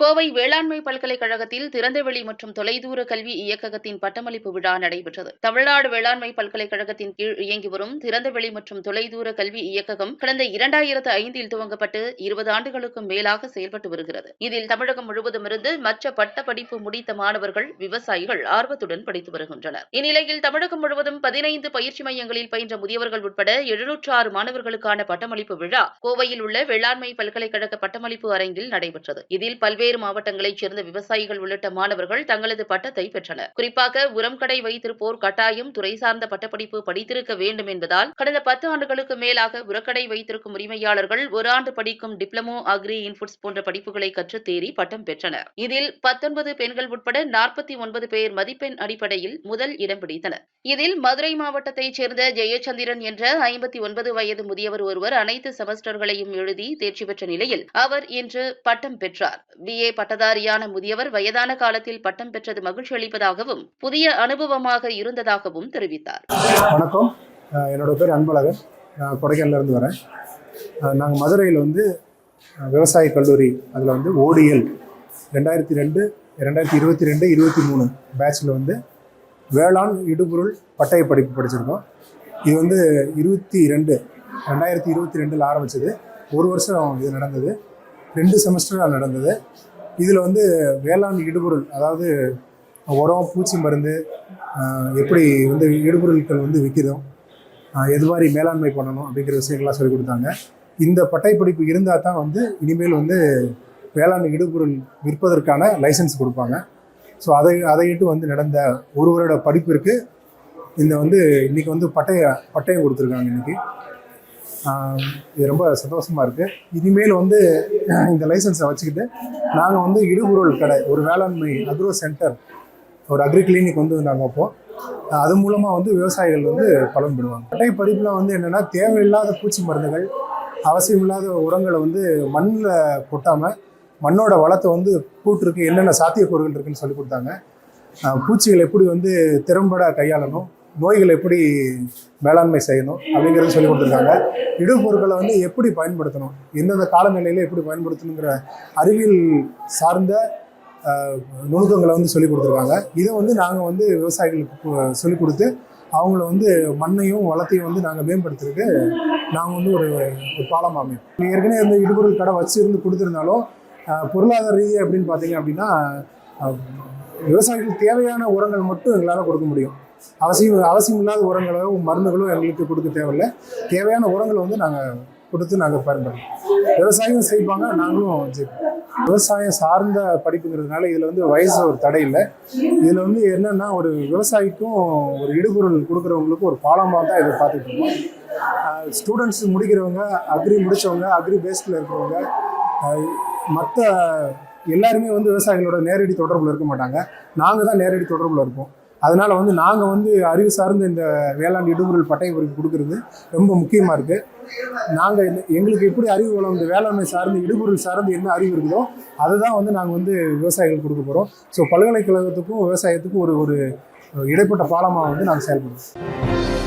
கோவை வேளாண்மை பல்கலைக்கழகத்தில் திறந்தவெளி மற்றும் தொலைதூர கல்வி இயக்ககத்தின் பட்டமளிப்பு விழா நடைபெற்றது. தமிழ்நாடு வேளாண்மை பல்கலைக்கழகத்தின் கீழ் இயங்கி வரும் திறந்தவெளி மற்றும் தொலைதூர கல்வி இயக்ககம் கடந்த இரண்டாயிரத்து ஐந்தில் துவங்கப்பட்டு இருபது ஆண்டுகளுக்கும் மேலாக செயல்பட்டு வருகிறது. இதில் தமிழகம் முழுவதும் இருந்து மற்ற பட்ட படிப்பு முடித்த மாணவர்கள் விவசாயிகள் ஆர்வத்துடன் படித்து வருகின்றனர். இந்நிலையில் தமிழகம் முழுவதும் பதினைந்து பயிற்சி மையங்களில் பயின்ற முதியவர்கள் உட்பட எழுநூற்று ஆறு மாணவர்களுக்கான பட்டமளிப்பு விழா கோவையில் உள்ள வேளாண்மை பல்கலைக்கழக பட்டமளிப்பு அரங்கில் நடைபெற்றது. இதில் பல்வேறு பல்வேறு மாவட்டங்களைச் சேர்ந்த விவசாயிகள் உள்ளிட்ட மாணவர்கள் தங்களது பட்டத்தை பெற்றனர். குறிப்பாக உரம் கடை வைத்திருப்போர் கட்டாயம் துறை சார்ந்த பட்டப்படிப்பு படித்திருக்க வேண்டும் என்பதால் கடந்த பத்து ஆண்டுகளுக்கு மேலாக உரக்கடை வைத்திருக்கும் உரிமையாளர்கள் ஒரு ஆண்டு படிக்கும் டிப்ளமோ அக்ரி இன்புட்ஸ் போன்ற படிப்புகளை கற்று தேறி பட்டம் பெற்றனர். இதில் பத்தொன்பது பெண்கள் உட்பட நாற்பத்தி ஒன்பது பேர் மதிப்பெண் அடிப்படையில் முதல் இடம் பிடித்தனர். இதில் மதுரை மாவட்டத்தைச் சேர்ந்த ஜெயச்சந்திரன் என்ற ஐம்பத்தி ஒன்பது வயது முதியவர் ஒருவர் அனைத்து செமஸ்டர்களையும் எழுதி தேர்ச்சி பெற்ற நிலையில் அவர் இன்று பட்டம் பெற்றார். பி பிஏ பட்டதாரியான முதியவர் வயதான காலத்தில் பட்டம் பெற்றது மகிழ்ச்சி அளிப்பதாகவும் புதிய அனுபவமாக இருந்ததாகவும் தெரிவித்தார். வணக்கம். என்னோட பேர் அன்பழகன். நான் கொடைக்கானலேருந்து வரேன். நாங்கள் மதுரையில் வந்து விவசாய கல்லூரி அதில் வந்து ஓடிஎல் ரெண்டாயிரத்தி ரெண்டு ரெண்டாயிரத்தி இருபத்தி ரெண்டு இருபத்தி மூணு பேட்சில் வந்து வேளாண் இடுபொருள் பட்டய படிப்பு படிச்சிருக்கோம். இது வந்து இருபத்தி ரெண்டு ரெண்டாயிரத்தி இருபத்தி ரெண்டில் ஆரம்பித்தது ஒரு வருஷம் இது நடந்தது. ரெண்டு செமஸ்டராக நடந்தது. இதில் வந்து வேளாண் இடுபொருள் அதாவது உரம் பூச்சி மருந்து எப்படி வந்து இடுபொருட்கள் வந்து விற்கிறோம் எது மாதிரி மேலாண்மை பண்ணணும் அப்படிங்கிற விஷயங்கள்லாம் சொல்லிக் கொடுத்தாங்க. இந்த பட்டை படிப்பு இருந்தால் தான் வந்து இனிமேல் வந்து வேளாண் இடுபொருள் விற்பதற்கான லைசன்ஸ் கொடுப்பாங்க. ஸோ அதை அதையிட்டு வந்து நடந்த ஒரு வருட படிப்பிற்கு இந்த வந்து இன்றைக்கி வந்து பட்டய பட்டயம் கொடுத்துருக்காங்க இன்றைக்கி இது ரொம்ப சந்தோஷமாக இருக்குது இனிமேல் வந்து இந்த லைசன்ஸை வச்சுக்கிட்டு நாங்கள் வந்து இடுபொருள் கடை ஒரு வேளாண்மை அக்ரோ சென்டர் ஒரு அக்ரி கிளினிக் வந்து நாங்கள் வைப்போம். அது மூலமாக வந்து விவசாயிகள் வந்து பலன் பெறுவாங்க. பட்டை படிப்பில் வந்து என்னென்னா தேவையில்லாத பூச்சி மருந்துகள் அவசியமில்லாத உரங்களை வந்து மண்ணில் கொட்டாமல் மண்ணோட வளத்தை வந்து கூட்டிருக்கு என்னென்ன சாத்தியக்கூறுகள் இருக்குன்னு சொல்லி கொடுத்தாங்க. பூச்சிகள் எப்படி வந்து திறம்பட கையாளணும் நோய்களை எப்படி மேலாண்மை செய்யணும் அப்படிங்கிறது சொல்லி கொடுத்துருக்காங்க. இடுபொருட்களை வந்து எப்படி பயன்படுத்தணும்? எந்தெந்த காலநிலையில் எப்படி பயன்படுத்தணுங்கிற அறிவியல் சார்ந்த நுணுக்கங்களை வந்து சொல்லி கொடுத்துருக்காங்க. இதை வந்து நாங்கள் வந்து விவசாயிகளுக்கு சொல்லிக் கொடுத்து அவங்கள வந்து மண்ணையும் வளத்தையும் வந்து நாங்கள் மேம்படுத்துறதுக்கு நாங்கள் வந்து ஒரு ஒரு பாலம் அமைப்போம். ஏற்கனவே இந்த இடுபொருள் கடை வச்சுருந்து கொடுத்துருந்தாலும் பொருளாதார ரீதியாக அப்படின்னு பார்த்தீங்க அப்படின்னா விவசாயிகளுக்கு தேவையான உரங்கள் மட்டும் எங்களால் கொடுக்க முடியும். அவசியம் அவசியம் இல்லாத உரங்களோ மருந்துகளோ எங்களுக்கு கொடுக்க தேவையில்லை. தேவையான உரங்களை வந்து நாங்கள் கொடுத்து நாங்கள் பயன்படுத்தோம் விவசாயம் செய்வாங்க நாங்களும் செய்வோம் விவசாயம் சார்ந்த படிப்புங்கிறதுனால இதில் வந்து வயசு ஒரு தடை இல்லை. இதில் வந்து என்னென்னா ஒரு விவசாயிக்கும் ஒரு இடுபொருள் கொடுக்குறவங்களுக்கும் ஒரு பாலமாக தான் இதை பார்த்துட்டு இருக்கோம். ஸ்டூடெண்ட்ஸ் முடிக்கிறவங்க அக்ரி முடித்தவங்க அக்ரி பேஸ்டில் இருக்கிறவங்க மற்ற எல்லாருமே வந்து விவசாயிகளோட நேரடி தொடர்பில் இருக்க மாட்டாங்க. நாங்கள் தான் நேரடி தொடர்பில் இருப்போம். அதனால் வந்து நாங்கள் வந்து அறிவு சார்ந்த இந்த வேளாண் இடுபொருள் பட்டயம் படிப்பு கொடுக்கறது ரொம்ப முக்கியமாக இருக்குது நாங்கள் எங்களுக்கு எப்படி அறிவு வளம் இந்த வேளாண்மை சார்ந்து இடுபொருள் சார்ந்து என்ன அறிவு இருக்குதோ அதை தான் வந்து நாங்கள் வந்து விவசாயிகள் கொடுக்க போகிறோம் ஸோ பல்கலைக்கழகத்துக்கும் விவசாயத்துக்கும் ஒரு ஒரு இடைப்பட்ட பாலமாக வந்து நாங்கள் செயல்படுறோம்.